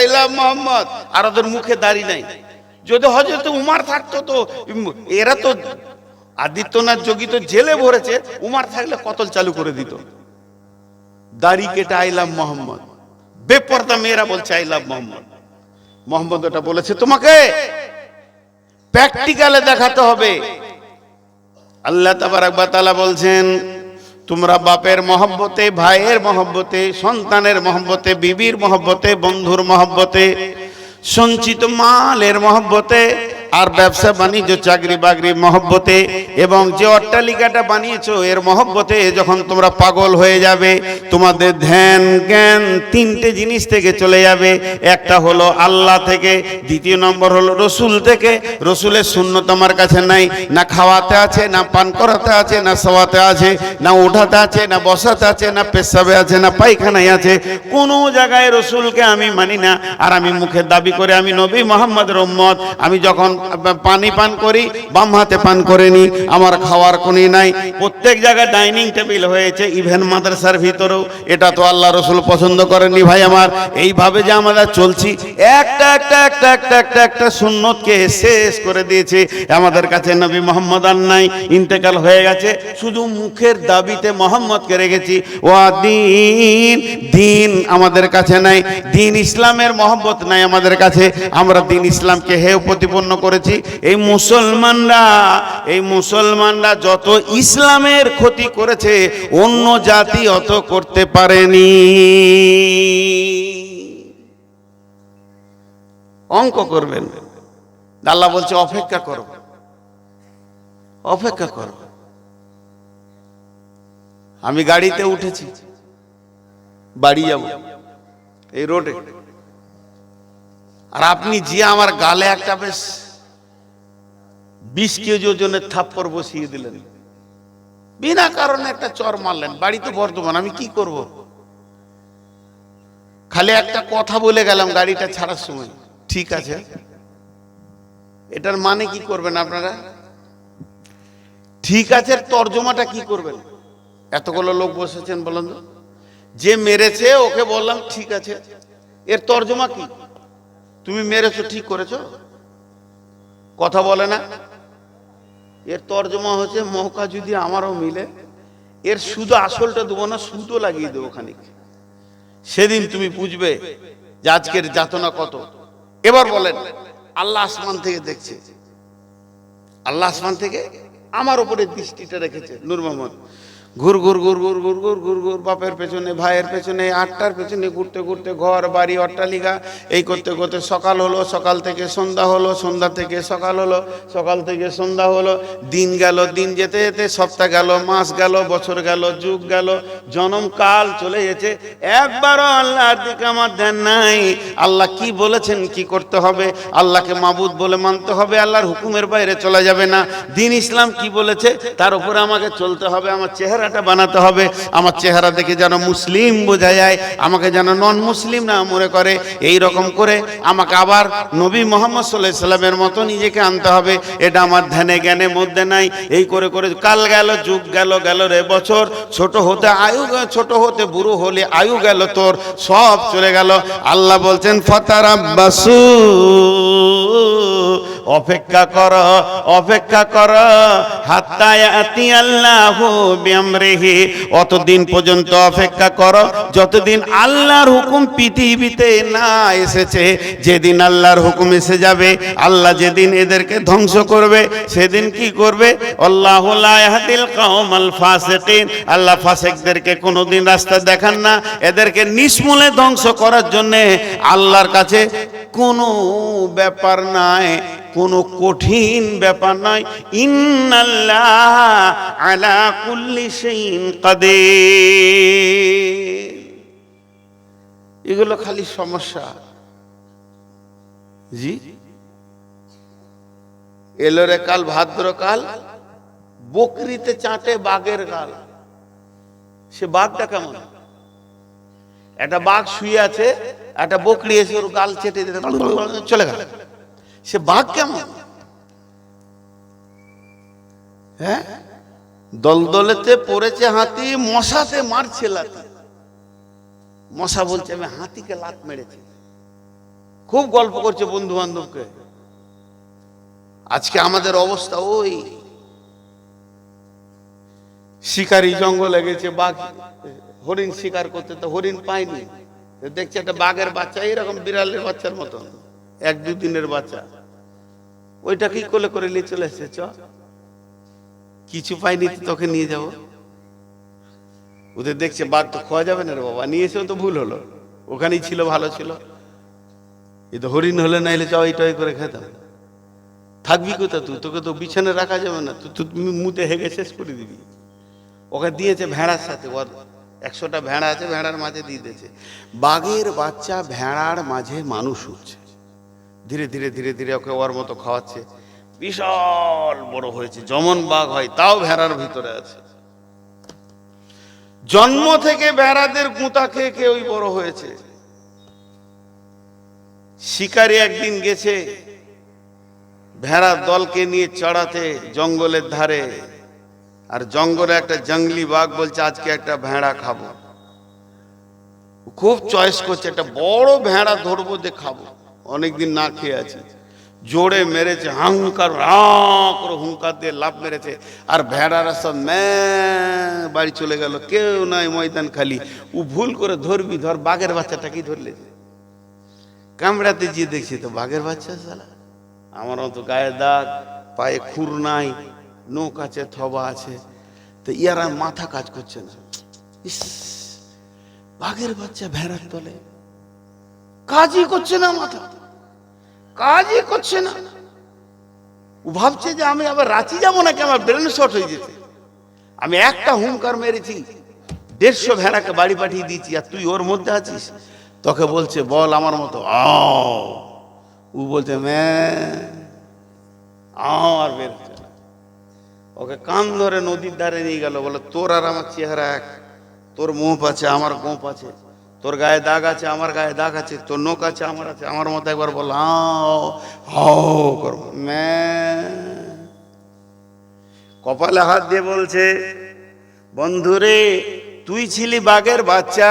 I love Mohammad আর ওদের মুখে দাড়ি নাই। যদি হজরত উমার থাকতো তো এরা তো আদিত্যনাথ যোগী তো জেলে ভরেছে, উমার থাকলে কতল চালু করে দিত। দাড়ি কেটে আই লাভ মোহাম্মদ। বেপর্দা মেয়েরা বলছে আই লাভ মোহাম্মদ। মোহাম্মদ ওটা বলেছে, তোমাকে প্র্যাকটিক্যালে দেখাতে হবে। আল্লাহ তাবারাকবাতালা বলছেন তোমরা বাপের মহব্বতে ভাইয়ের মহব্বতে সন্তানের মহব্বতে বিবির মহব্বতে বন্ধুর মহব্বতে সঞ্চিত মালের মহব্বতে আর ব্যবসা বাণিজ্য, চাকরি বাকরি, মহব্বতে এবং যে অট্টালিকাটা বানিয়েছো, এর মহব্বতে যখন তোমরা পাগল হয়ে যাবে, তোমাদের ধ্যান জ্ঞান তিনটে জিনিস থেকে চলে যাবে। একটা হলো আল্লাহ থেকে, দ্বিতীয় নম্বর হলো রসুল থেকে। রসুলের শূন্য তোমার কাছে নাই, না খাওয়াতে আছে, না পান করাতে আছে, না শোয়াতে আছে, না ওঠাতে আছে, না বসাতে আছে, না পেশাবে আছে, না পায়খানায় আছে। কোনো জায়গায় রসুলকে আমি মানি না, আর আমি মুখে দাবি করে আমি নবী মোহাম্মদ রম্মদ আমি যখন পানি পান করি, বাম হাতে পান করে নি, আমার খাওয়ার কোনি নাই। প্রত্যেক জায়গায় ডাইনিং টেবিল হয়েছে, ইভেন মাদ্রাসার ভিতরেও। এটা তো আল্লাহ রসুল পছন্দ করেনি ভাই আমার। এইভাবে যে আমরা চলছি, একটা একটা একটা একটা একটা একটা সুন্নতকে শেষ করে দিয়েছে। আমাদের কাছে নবী মোহাম্মদ আর নাই, ইন্তেকাল হয়ে গেছে। শুধু মুখের দাবিতে মোহাম্মদকে রেখেছি। ও দিন দিন আমাদের কাছে নাই, দিন ইসলামের মহব্বত নাই আমাদের কাছে। আমরা দিন ইসলামকে হেয় প্রতিপন্ন করেছি। এই মুসলমানরা এই মুসলমানরা যত ইসলামের ক্ষতি করেছে, অন্য জাতি অত করতে পারেনি। অঙ্ক করবেন। আল্লাহ বলছে, অপেক্ষা করো। অপেক্ষা করো। আমি গাড়িতে উঠেছি। বাড়ি যাব। এই রোডে। আর আপনি যে আমার গালে একটা বেশ বিশ কেজি ওজনের থাপ্পড় বসিয়ে দিলেন। বিনা কারণে একটা চর মারলেন বাড়িতে বর্ধমান, আমি কি করব? খালি একটা কথা বলে গেলাম গাড়িটা ছাড়ার সময়। ঠিক আছে। এটার মানে কি করবেন আপনারা? ঠিক আছে তর্জমাটা কি করবেন? এতগুলো লোক বসেছেন বলেন তো। যে মেরেছে, ওকে বললাম, ঠিক আছে। এর তর্জমা কি? তুমি মেরেছো, ঠিক করেছ? কথা বলে না? এর তর্জমা হচ্ছে মহকা যদি আমারও মিলে, এর শুধু আসলটা দেবো না সুতো লাগিয়ে দেবো খানিক। সেদিন তুমি বুঝবে যে আজকের যাতনা কত। এবার বলেন, আল্লাহ আসমান থেকে দেখছে। আল্লাহ আসমান থেকে আমার উপরে দৃষ্টিটা রেখেছে, নূর মোহাম্মদ। ঘুর ঘুর ঘুর ঘুর ঘুর ঘুর ঘুর ঘুর, বাপের পেছনে, ভাইয়ের পেছনে, আটটার পেছনে ঘুরতে ঘুরতে ঘর, বাড়ি, অট্টালিকা, এই করতে করতে সকাল হলো, সকাল থেকে সন্ধ্যা হলো, সন্ধ্যা থেকে সকাল হলো, সকাল থেকে সন্ধ্যা হলো, দিন গেল, দিন যেতে যেতে সপ্তাহ গেল, মাস গেল, বছর গেল, যুগ গেল, জনম কাল চলে গেছে, একবারও আল্লাহর দিকে আমার ধ্যান নাই, আল্লাহ কি বলেছেন, কি করতে হবে, আল্লাহকে মাবুদ বলে মানতে হবে, আল্লাহর হুকুমের বাইরে চলা যাবে না, দিন ইসলাম কি বলেছে, তার উপরে আমাকে চলতে হবে, আমার চেহারাটা বানাতে হবে। আমার চেহারা দেখে যেন মুসলিম বোঝা যায়, আমাকে যেন নন মুসলিম না মনে করে। এই রকম করে আমাকে আবার নবী মোহাম্মদ সাল্লাহ সাল্লামের মতো নিজেকে আনতে হবে। এটা আমার ধ্যানে জ্ঞানে মধ্যে নাই। এই করে করে কাল গেল, যুগ গেল গেল রে বছর। ছোট হতে আয়ু ছোট হতে বুড়ো হলে আয়ু গেল তোর। সব চলে গেল। আল্লাহ বলছেন, ফতারাব্বাসু অপেক্ষা কর অপেক্ষা কর। হাত্তায়াতি আল্লাহ বিআমরিহি। অতদিন পর্যন্ত অপেক্ষা কর, যতদিন আল্লাহর হুকুম পৃথিবীতে না এসেছে, যেদিন আল্লাহর হুকুম এসে যাবে, আল্লাহ যেদিন এদেরকে ধ্বংস করবে, সেদিন কি করবে? আল্লাহ লা ইয়াহদিল কওমাল ফাসিকিন। আল্লাহ ফাসিকদেরকে কোনোদিন রাস্তা দেখান না। এদেরকে নিষ্মূলে ধ্বংস করার জন্য আল্লাহর কাছে কোনো ব্যাপার নাই, কোনো কঠিন ব্যাপার নয় ইন্নাল্লাহ আলা কুল্লি শাইইন কাদির। এগুলো খালি সমস্যা। জি? এলো রে কাল, ভাদ্র কাল, বকরিতে চাটে বাঘের গাল। সে বাঘটা কেমন? একটা বাঘ শুয়ে আছে, একটা বকরি এসে ওর গাল চেটে চলে গেল। সে বাঘ কেমন? হ্যাঁ? দলদলেতে পড়েছে হাতি, মশাতে মারছে লাতি মশা বলছে, আমি হাতিকে লাত মেরেছি। খুব গল্প করছে বন্ধু বান্ধবকে আজকে আমাদের অবস্থা ওই। শিকারি জঙ্গলে গেছে, বাঘ হরিণ শিকার করতে তো হরিণ পায়নি। দেখছে একটা বাঘের বাচ্চা এরকম বিড়ালের বাচ্চার মতন, এক দু দিনের বাচ্চা। ওইটা কি কোলে করে নিয়ে চলে এসেছে? চ কিছু পাইনি তোকে নিয়ে যাব। ওদের দেখছে বাদ তো খোয়া যাবে না রে বাবা, নিয়ে এসেও তো ভুল হলো। ওখানেই ছিল, ভালো ছিল। এ তো হরিণ হলে না এলে চাও টয় করে খেতাম। থাকবি কোথা তুই? তোকে তো বিছানে রাখা যাবে না। তুই মুতে হেগে শেষ করে দিবি। ওকে দিয়েছে ভেড়ার সাথে, ওর একশোটা ভেড়া আছে, ভেড়ার মাঝে দিয়ে দিয়েছে। বাঘের বাচ্চা ভেড়ার মাঝে মানুষ হচ্ছে। ধীরে ধীরে ধীরে ধীরে ওকে ওর মতো খাওয়াচ্ছে। বিশাল বড় হয়েছে, যেমন বাঘ হয়, তাও ভেড়ার ভিতরে আছে। জন্ম থেকে ভেড়াদের গুঁতা খেয়ে খেয়ে ওই বড় হয়েছে। শিকারি একদিন গেছে, ভেড়ার দলকে নিয়ে চড়াতে জঙ্গলের ধারে। আর জঙ্গলে একটা জঙ্গলি বাঘ বলছে, আজকে একটা ভেড়া খাব। খুব চয়েস করছে, একটা বড় ভেড়া ধরবো যে খাব। অনেকদিন না খেয়ে আছি। জোরে মেরেছে হাঙ্কার করে হুঙ্কার দিয়ে লাভ মেরেছে। আর ভেড়ারা সব বাড়ি চলে গেল, কেউ নাই ময়দান খালি। ও ভুল করে ধরবি, ধর, বাঘের বাচ্চাটাকেই ধরলে কামড়াতে গিয়ে দেখছি তো বাঘের বাচ্চা সালা আমার মতো গায়ে দাগ, পায়ে খুর নাই। নৌক আছে থবা আছে তো ইয়ারা মাথা কাজ করছে না। ইস, বাঘের বাচ্চা ভেড়ার তলে। কাজই করছে না মাথা। কাজই করছে না। ও ভাবছে যে আমি আবার রাঁচি যাব নাকি? আমার ব্রেন শর্ট হয়ে যেতে আমি একটা হুঙ্কার মেরেছি। দেড়শো ভেড়াকে বাড়ি পাঠিয়ে দিয়েছি। আর তুই ওর মধ্যে আছিস? তোকে বলছে বল আমার মতো। আও। ও বলছে ম্যা। আর বের। ওকে কান ধরে নদীর ধারে নিয়ে গেল, বলে, তোর আর আমার চেহারা এক। তোর মুখ আছে, আমার গোপ আছে। তোর গায়ে দাগ আছে, আমার গায়ে দাগ আছে। তোর নোক আছে, আমার আছে। আমার মতো একবার বল হাও করব কপালে হাত দিয়ে বলছে, বন্ধুরে তুই ছিলি বাঘের বাচ্চা,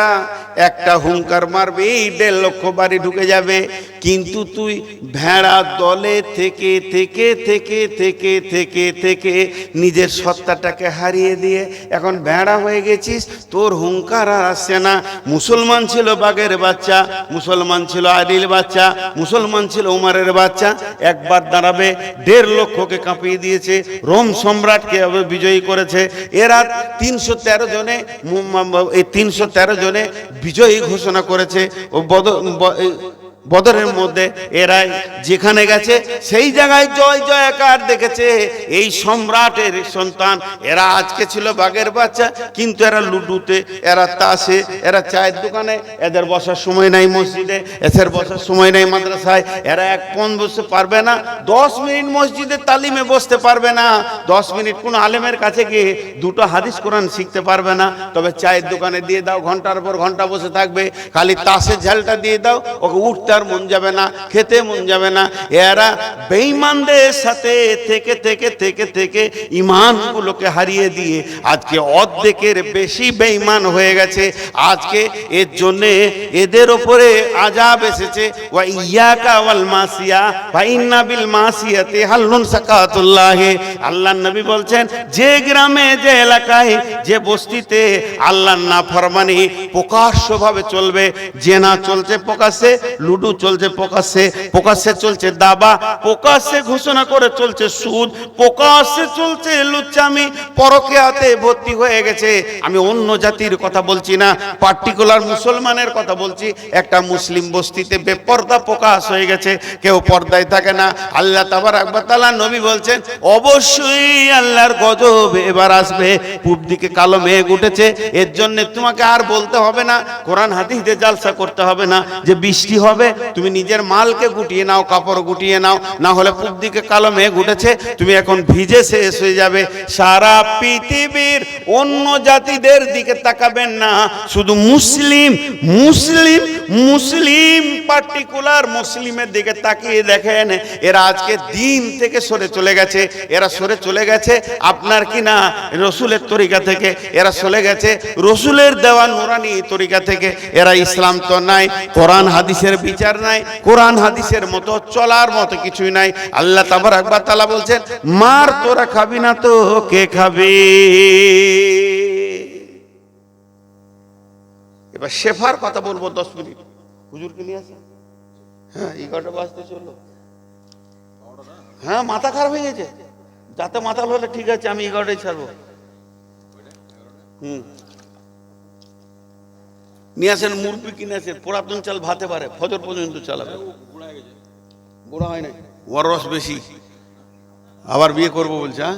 একটা হুঙ্কার মারবি, দেড় লক্ষ বাড়ি ঢুকে যাবে। কিন্তু তুই ভেড়া দলে থেকে থেকে থেকে থেকে থেকে থেকে নিজের সত্তাটাকে হারিয়ে দিয়ে এখন ভেড়া হয়ে গেছিস, তোর হুঙ্কার আর আসছে না। মুসলমান ছিল বাঘের বাচ্চা, মুসলমান ছিল আদিল বাচ্চা, মুসলমান ছিল উমারের বাচ্চা। একবার দাঁড়াবে, দেড় লক্ষকে কাঁপিয়ে দিয়েছে, রোম সম্রাটকে বিজয়ী করেছে। এরা তিনশো তেরো জনে এই তিনশো তেরো জনে বিজয়ী ঘোষণা করেছে। ও বদরের মধ্যে এরাই যেখানে গেছে, সেই জায়গায় জয় জয়কার দেখেছে। এই সম্রাটের সন্তান, এরা আজকে ছিল বাঘের বাচ্চা, কিন্তু এরা লুডুতে, এরা তাসে, এরা চায়ের দোকানে, এদের বসার সময় নাই মসজিদে, এদের বসার সময় নাই মাদ্রাসায়, এরা এক পণ বসতে পারবে না, দশ মিনিট মসজিদে তালিমে বসতে পারবে না, দশ মিনিট কোন আলেমের কাছে গিয়ে দুটো হাদিস কোরআন শিখতে পারবে না, তবে চায়ের দোকানে দিয়ে দাও, ঘণ্টার পর ঘণ্টা বসে থাকবে, খালি তাসের ঝালটা দিয়ে দাও, ওকে উঠতে আর মন যাবে না, খেতে মন যাবে না। এরা বেঈমানদের সাথে থেকে থেকে থেকে থেকে ইমানগুলোকে হারিয়ে দিয়ে আজকে অর্ধেকের বেশি বেঈমান হয়ে গেছে। আজকে এর জন্যে এদের ওপরে আজাব এসেছে। ওয়া ইয়াকা ওয়াল মাসিয়া বিল হাল্লুন সাকাতুল্লাহ। আল্লাহ নবী বলছেন, যে গ্রামে, যে এলাকায়, যে বস্তিতে আল্লাহর না ফরমানি প্রকাশ্যভাবে চলবে জেনা চলছে প্রকাশ্যে লুডু চলছে প্রকাশ্যে প্রকাশ্যে চলছে দাবা, প্রকাশ্যে ঘোষণা করে চলছে সুদ, প্রকাশ্যে চলছে লুচ্চামি, পরকেয়াতে ভর্তি হয়ে গেছে। আমি অন্য জাতির কথা বলছি না পার্টিকুলার মুসলমানের কথা বলছি। একটা মুসলিম বস্তিতে বেপর্দা প্রকাশ হয়ে গেছে, কেউ পর্দায় থাকে না। আল্লাহ তাবার একবার তালা নবী বলছেন, অবশ্যই আল্লাহর গজব এবার আসবে। পূব দিকে কালো মেঘ উঠেছে। এর জন্য তোমাকে আর বলতে হবে না। কোরআন হাদিসে জালসা করতে হবে না যে বৃষ্টি হবে তুমি নিজের মালকে গুটিয়ে নাও, কাপড় গুটিয়ে নাও, না হলে পূব দিকে কালো মেঘ উঠেছে, তুমি এখন ভিজে শেষ হয়ে যাবে। সারা পৃথিবীর অন্য জাতিদের দিকে তাকাবেন না, শুধু মুসলিম মুসলিম মুসলিম পার্টিকুলার মুসলিমের দিকে তাকিয়ে দেখেন, এরা আজকে দিন থেকে সরে চলে গেছে, এরা সরে চলে গেছে, আপনার কি না রসুলের তরিকা থেকে, এরা চলে গেছে, রসুলের দেওয়া নুরানি তরিকা থেকে, এরা ইসলাম তো নাই, কোরআন, হাদিসের বিচার বিচার নাই, কোরআন হাদিসের মতো চলার মতো কিছুই নাই। আল্লাহ তাবার একবার তালা বলছেন, মার তোরা খাবি না তো কে খাবে? এবার শেফার কথা বলব দশ মিনিট। হুজুরকে নিয়ে আসেন? হ্যাঁ এগারোটা বাজতে চলল। হ্যাঁ মাথা খারাপ হয়ে গেছে। যাতে মাথা হলে ঠিক আছে, আমি এগারোটাই ছাড়বো। হুম। নিয়ে আসেন মুরগি কিনে আসেন পুরাতন চাল ভাতে পারে ফজর পর্যন্ত চালাবে। হয় না ওর রস বেশি। আবার বিয়ে করব বলছে হ্যাঁ?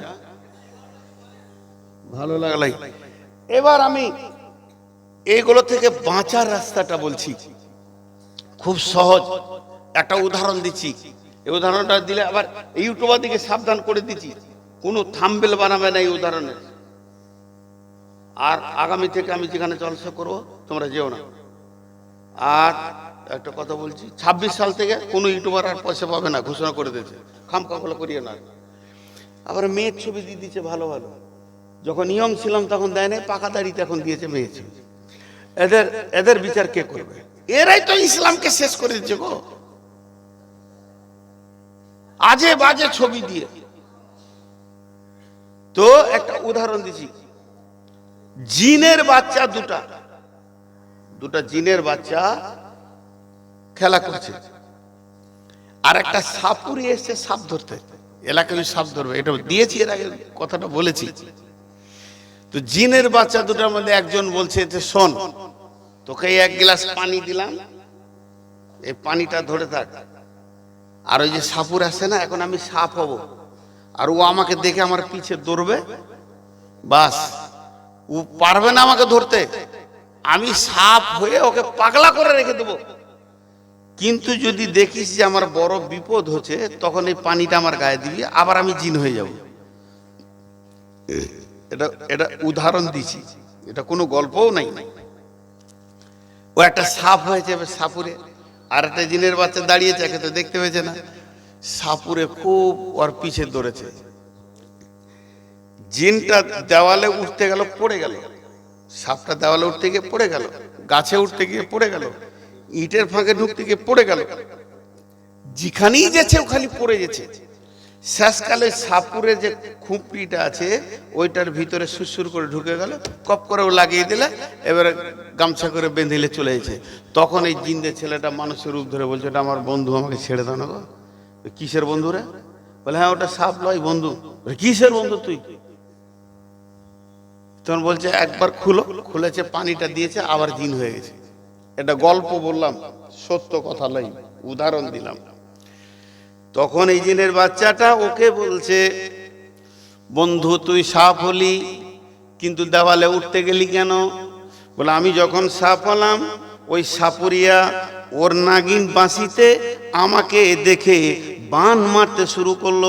ভালো লাগলাই এবার আমি এইগুলো থেকে বাঁচার রাস্তাটা বলছি। খুব সহজ। একটা উদাহরণ দিচ্ছি। এই উদাহরণটা দিলে আবার ইউটিউবার দিকে সাবধান করে দিচ্ছি। কোনো থাম্বেল বানাবে না এই উদাহরণের আর আগামী থেকে আমি যেখানে জলসা করব, তোমরা যেও না। আর একটা কথা বলছি, ছাব্বিশ সাল থেকে কোনো ইউটিউবার আর পয়সা পাবে না, ঘোষণা করে দিয়েছে। খাম খামলা করিয়ে না। আবার মেয়ের ছবি দিয়ে দিচ্ছে ভালো ভালো। যখন নিয়ম ছিলাম তখন দেয় নাই, পাকা দাড়িতে এখন দিয়েছে মেয়ের ছবি। এদের এদের বিচার কে করবে? এরাই তো ইসলামকে শেষ করে দিচ্ছে গো। আজে বাজে ছবি দিয়ে। তো একটা উদাহরণ দিছি জিনের বাচ্চা দুটা। দুটা জিনের বাচ্চা খেলা করছে। আর একটা সাপুরি এসছে সাপ ধরতে। এলাকায় সাপ ধরবে। এটা দিয়েছি, এর আগে কথাটা বলেছি। তো জিনের বাচ্চা দুটার মধ্যে একজন বলছে যে, শোন, তোকে এক গ্লাস পানি দিলাম। এই পানিটা ধরে থাক। আর ওই যে সাপুর আছে না, এখন আমি সাপ হব। আর ও আমাকে দেখে আমার পিছে দৌড়বে। বাস। ও পারবে না আমাকে ধরতে। আমি সাপ হয়ে ওকে পাগলা করে রেখে দেবো। কিন্তু যদি দেখিস যে আমার বড় বিপদ হচ্ছে তখন এই পানিটা আমার গায়ে দিবি আবার আমি জিন হয়ে যাব। এটা এটা উদাহরণ দিছি। এটা কোনো গল্পও নাই। ও একটা সাপ হয়েছে সাপুরে। আর একটা জিনের বাচ্চা দাঁড়িয়েছে একে তো দেখতে পেয়েছে না। সাপুরে খুব ওর পিছে দৌড়েছে। জিনটা দেওয়ালে উঠতে গেল, পড়ে গেল। সাপটা দেওয়ালে উঠতে গিয়ে পড়ে গেল, গাছে উঠতে গিয়ে পড়ে গেল, ইটের ফাঁকে ঢুকতে গিয়ে পড়ে গেল। যেখানেই যাচ্ছে ওখানে পড়ে গেছে। শেষকালে সাপুরে যে খুঁপড়িটা আছে, ওইটার ভিতরে সুসুর করে ঢুকে গেল, কপ করে লাগিয়ে দিলে, এবারে গামছা করে বেঁধিলে চলে গেছে তখন এই জিন্দে ছেলেটা মানুষের রূপ ধরে বলছে ওটা আমার বন্ধু, আমাকে ছেড়ে দাও না গো। কিসের বন্ধু রে? বলে হ্যাঁ ওটা সাপ লয় বন্ধু। কিসের বন্ধু তুই? তখন বলছে, একবার খুলো। খুলেছে, পানিটা দিয়েছে, আবার জিন হয়ে গেছে। এটা গল্প বললাম, সত্য কথা লই উদাহরণ দিলাম। তখন এই জিনের বাচ্চাটা ওকে বলছে, বন্ধু, তুই সাপ হলি, কিন্তু দেওয়ালে উঠতে গেলি কেন? বলে, আমি যখন সাপ হলাম, ওই সাপুরিয়া ওর নাগিন বাঁশিতে আমাকে দেখে বান মারতে শুরু করল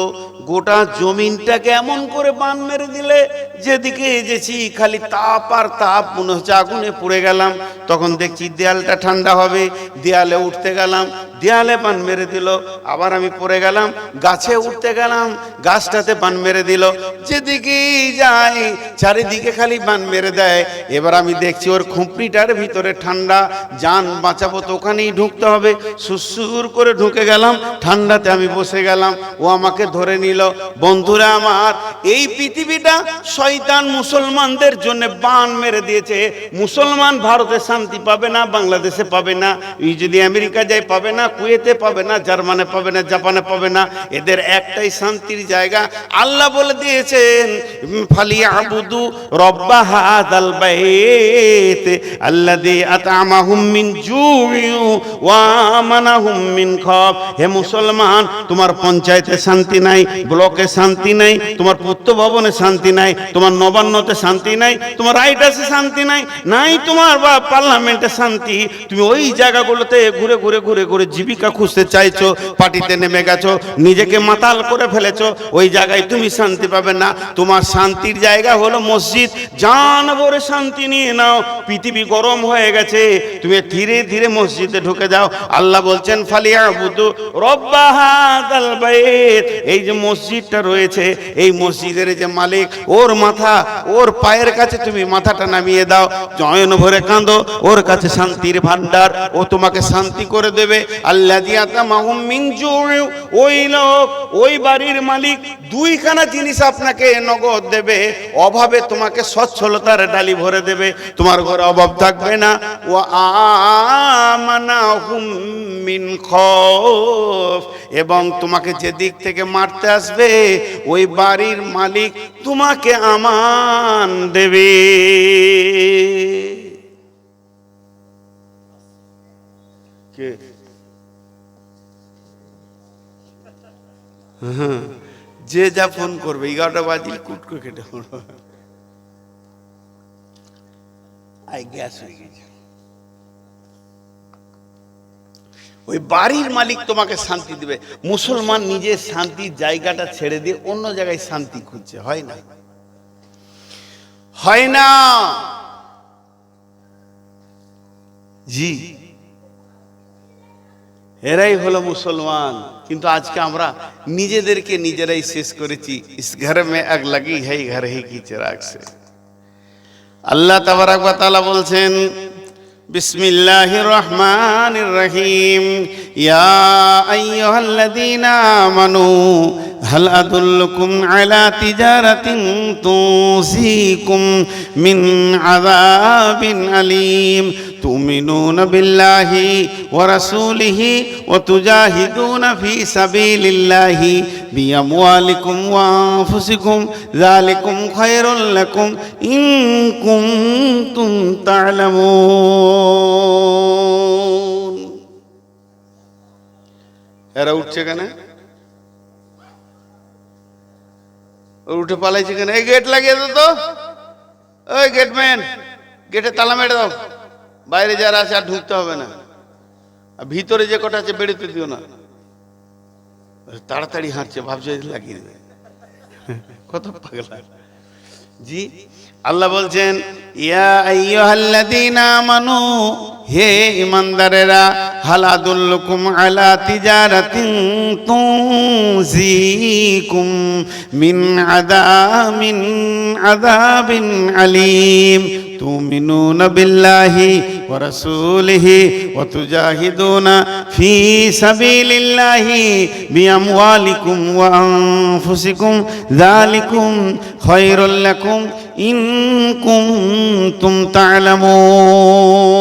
গোটা জমিনটাকে এমন করে বান মেরে দিলে, যেদিকে এসেছি খালি তাপ আর তাপ, মনে হচ্ছে আগুনে পড়ে গেলাম। তখন দেখছি দেয়ালটা ঠান্ডা হবে, দেয়ালে উঠতে গেলাম দেয়ালে বান মেরে দিল। আবার আমি পড়ে গেলাম, গাছে উঠতে গেলাম, গাছটাতে বান মেরে দিল। যেদিকে যাই, চারিদিকে খালি বান মেরে দেয়। এবার আমি দেখছি ওর খুঁপড়িটার ভিতরে ঠান্ডা। যান বাঁচাবো তো ওখানেই ঢুকতে হবে। সুসুর করে ঢুকে গেলাম, ঠান্ডাতে আমি বসে গেলাম। ও আমাকে ধরে নিল, বন্ধুরা আমার, এই পৃথিবীটা শয়তান মুসলমানদের জন্য বান মেরে দিয়েছে। মুসলমান ভারতে শান্তি পাবে না, বাংলাদেশে পাবে না। যদি আমেরিকা যায়, পাবে না কুয়েতে পাবে না, জার্মানে পাবে না, জাপানে পাবে না, এদের একটাই শান্তির জায়গা। আল্লাহ বলে দিয়েছেন, ফালিয়া আবুদু রব্বা হাদাল মিন ওয়া মিন হে মুসলমান, তোমার পঞ্চায়েতে শান্তি নাই, ব্লকে শান্তি নাই, তোমার পূর্ত ভবনে শান্তি নাই, তোমার নবান্নতে শান্তি নাই, তোমার রাইটাসে শান্তি নাই নাই তোমার বা পার্লামেন্টে শান্তি। তুমি ওই জায়গাগুলোতে ঘুরে ঘুরে ঘুরে ঘুরে জীবিকা খুঁজতে চাইছো পার্টিতে নেমে গেছো, নিজেকে মাতাল করে ফেলেছো, ওই জায়গায় তুমি শান্তি পাবে না। তোমার শান্তির জায়গা হলো মসজিদ। জান ভরে শান্তি নিয়ে নাও, পৃথিবী গরম হয়ে গেছে। তুমি ধীরে ধীরে মসজিদে ঢুকে যাও। আল্লাহ বলছেন ফালিয়া বুধু এই যে মসজিদটা রয়েছে, এই মসজিদের যে মালিক, ওর মাথা, ওর পায়ের কাছে তুমি মাথাটা নামিয়ে দাও। জয়ন ভরে কাঁদো, ওর কাছে শান্তির ভান্ডার ও তোমাকে শান্তি করে দেবে। ওই বাড়ির মালিক দুইখানা জিনিস আপনাকে নগদ দেবে, অভাবে তোমাকে ডালি ভরে দেবে, তোমার ঘরে অভাব থাকবে না। ও আমানাহুম মিন খৌফ, এবং তোমাকে যে দিক থেকে মারতে আসবে, ওই বাড়ির মালিক তোমাকে আমান দেবে। কে? যে যা ফোন করবে, এগারোটা বাজিল, কুট করে কেটে পড়ব আই গ্যাস হয়ে গেছে। ওই বাড়ির মালিক তোমাকে শান্তি দিবে। মুসলমান নিজের শান্তির জায়গাটা ছেড়ে দিয়ে অন্য জায়গায় শান্তি খুঁজছে, হয় না? হয় না? জি। এরাই হলো মুসলমান। কিন্তু আজকে আমরা নিজেদেরকে নিজেরাই শেষ করেছি। ইস, ঘর মে আগ লাগি হে ঘর হি কি চেরাগ সে। আল্লাহ তাবারাক তাআলা বলছেন بسم الله الرحمن الرحيم يا أيها الذين آمنوا هل أدلكم على تجارة توصيكم من عذاب أليم تؤمنون بالله ورسوله وتجاهدون في سبيل الله بأموالكم وأنفسكم ذلكم خير لكم إن كنتم تعلمون এরা উঠছে কেন উঠে পালাইছে কেন এই গেট লাগিয়ে দাও তো। ওই গেটম্যান গেটে তালা মেরে দাও। বাইরে যারা আছে আর ঢুকতে হবে না। আর ভিতরে যে কটা আছে বেরোতে দিও না। তাড়াতাড়ি হাঁটছে, ভাবছে লাগিয়ে দেবে কত পাগলা। জি। আল্লাহ বলছেন আমানু হে ইমানদারেরা হালাদুল্লুকুম আলা তিজারাতিন তুনজিকুম মিন আদামিন আযাবিন আলীম। تؤمنون بالله ورسوله وتجاهدون في سبيل الله بأموالكم وأنفسكم ذلكم خير لكم إن كنتم تعلمون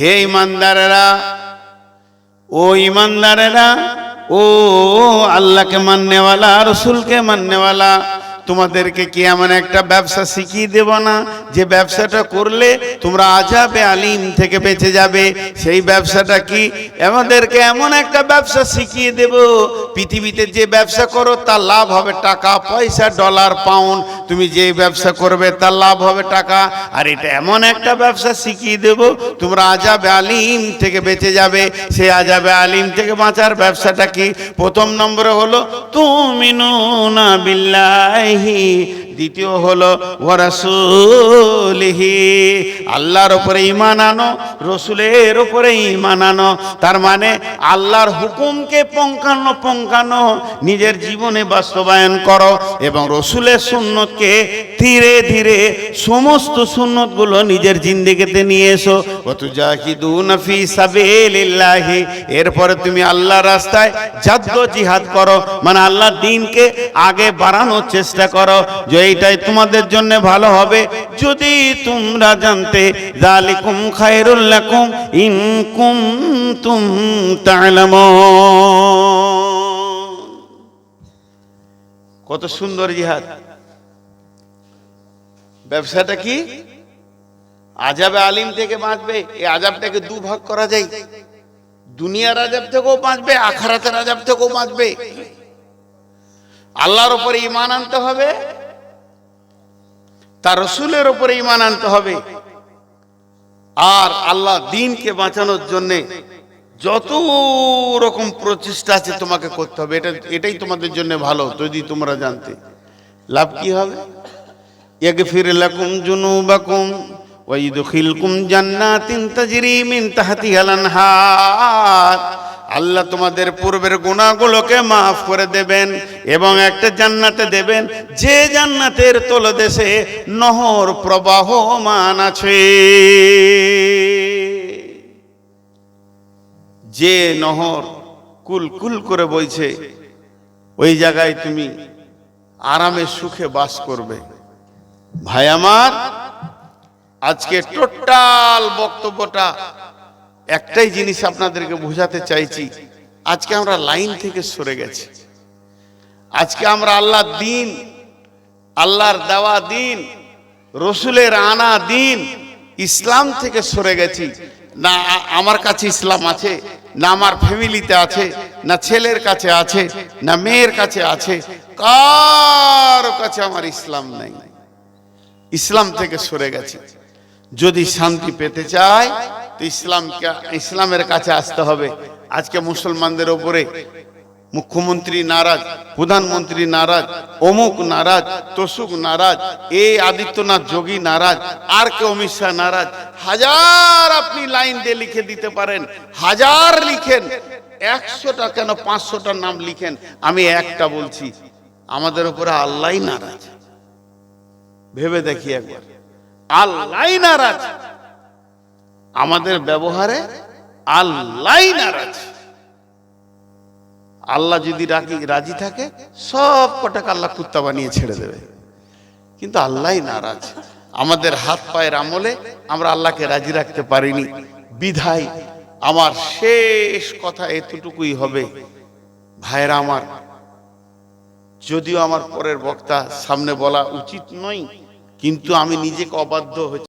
হে ইমানদারেরা ও ইমানদারেরা ও আল্লাহকে মাননেওয়ালা রসুলকে মাননেওয়ালা তোমাদেরকে কি এমন একটা ব্যবসা শিখিয়ে দেব না? যে ব্যবসাটা করলে তোমরা আজাবে আলিম থেকে বেঁচে যাবে। সেই ব্যবসাটা কি? আমাদেরকে এমন একটা ব্যবসা শিখিয়ে দেব। পৃথিবীতে যে ব্যবসা করো, তার লাভ হবে টাকা, পয়সা, ডলার, পাউন্ড। তুমি যে ব্যবসা করবে, তার লাভ হবে টাকা। আর এটা এমন একটা ব্যবসা শিখিয়ে দেব, তোমরা আজাবে আলিম থেকে বেঁচে যাবে। সেই আজাবে আলিম থেকে বাঁচার ব্যবসাটা কি? প্রথম নম্বরে হলো তুমি না বিল্লাহি দ্বিতীয় হলো ওরাসুলিহি আল্লাহর উপরে ইমান আনো, রসুলের ওপরে ইমান আনো। তার মানে আল্লাহর হুকুমকে পঙ্কানো পঙ্কানো, নিজের জীবনে বাস্তবায়ন করো এবং রসুলের সুন্নতকে ধীরে ধীরে সমস্ত সুন্নতগুলো নিজের জিন্দিগিতে নিয়ে এসো। ওয়াতুজাহিদুন ফি সাবিলিল্লাহি এরপরে তুমি আল্লাহ রাস্তায় জাদ্দ জিহাদ করো। মানে আল্লাহ দিনকে আগে বাড়ানোর চেষ্টা করো। যে এইটাই তোমাদের জন্য ভালো হবে। যদি তোমরা জানতে জালিকুম খায়রুল লাকুম ইন কুনতুম তা'লামুন। কত সুন্দর জিহাদ। ব্যবসাটা কি? আজাবে আলিম থেকে বাঁচবে, এই আজাবটাকে দু ভাগ করা যায়। দুনিয়ার আজাব থেকেও বাঁচবে, আখারাতের আজাব থেকেও বাঁচবে। আল্লাহর উপরে ইমান আনতে হবে তার রসুলের উপরে ইমান আনতে হবে। আর আল্লাহ দিনকে বাঁচানোর জন্য যত রকম প্রচেষ্টা আছে তোমাকে করতে হবে, এটা, এটাই তোমাদের জন্য ভালো, যদি তোমরা জানতে। লাভ কি হবে? জান্নাতিন তাজরি মিন তাহতিহাল আনহার। আল্লাহ তোমাদের পূর্বের গুণাগুলোকে মাফ করে দেবেন এবং একটা জান্নাতে দেবেন। যে জান্নাতের তলদেশে নহর প্রবাহমান আছে। যে নহর কুল কুল করে বইছে, ওই জায়গায় তুমি আরামে সুখে বাস করবে। ভাই আমার, আজকে টোটাল বক্তব্যটা একটাই জিনিস আপনাদেরকে বোঝাতে চাইছি, আজকে আমরা লাইন থেকে সরে গেছি। আজকে আমরা আল্লাহর দিন, আল্লাহর দেওয়া দিন, রসুলের আনা দিন, ইসলাম থেকে সরে গেছি। না, আমার কাছে ইসলাম আছে, না আমার ফ্যামিলিতে আছে, না ছেলের কাছে আছে, না মেয়ের কাছে আছে, কারও কাছে আমার ইসলাম নাই। ইসলাম থেকে সরে গেছে। যদি শান্তি পেতে চায় তো ইসলামকে, ইসলামের কাছে আসতে হবে। আজকে মুসলমানদের ওপরে মুখ্যমন্ত্রী নারাজ, প্রধানমন্ত্রী নারাজ, অমুক নারাজ, তসুক নারাজ এই আদিত্যনাথ যোগী নারাজ, আর কে অমিত শাহ নারাজ। হাজার আপনি লাইন দিয়ে লিখে দিতে পারেন, হাজার লিখেন। একশোটা কেন পাঁচশোটা নাম লিখেন? আমি একটা বলছি, আমাদের উপরে আল্লাহ নারাজ। ভেবে দেখি একবার। আল্লাহ নারাজ। আমাদের ব্যবহারে আল্লাহ নারাজ। আল্লাহ যদি রাজি রাজি থাকে, সব কটাকে আল্লাহ কুত্তা বানিয়ে ছেড়ে দেবে। কিন্তু আল্লাহ নারাজ। আমাদের হাত পায়ের আমলে আমরা আল্লাহকে রাজি রাখতে পারিনি। বিধায় আমার শেষ কথা এতটুকুই হবে। ভাইরা আমার, যদিও আমার পরের বক্তা সামনে বলা উচিত নয়, কিন্তু আমি নিজেকে অবাধ্য হচ্ছি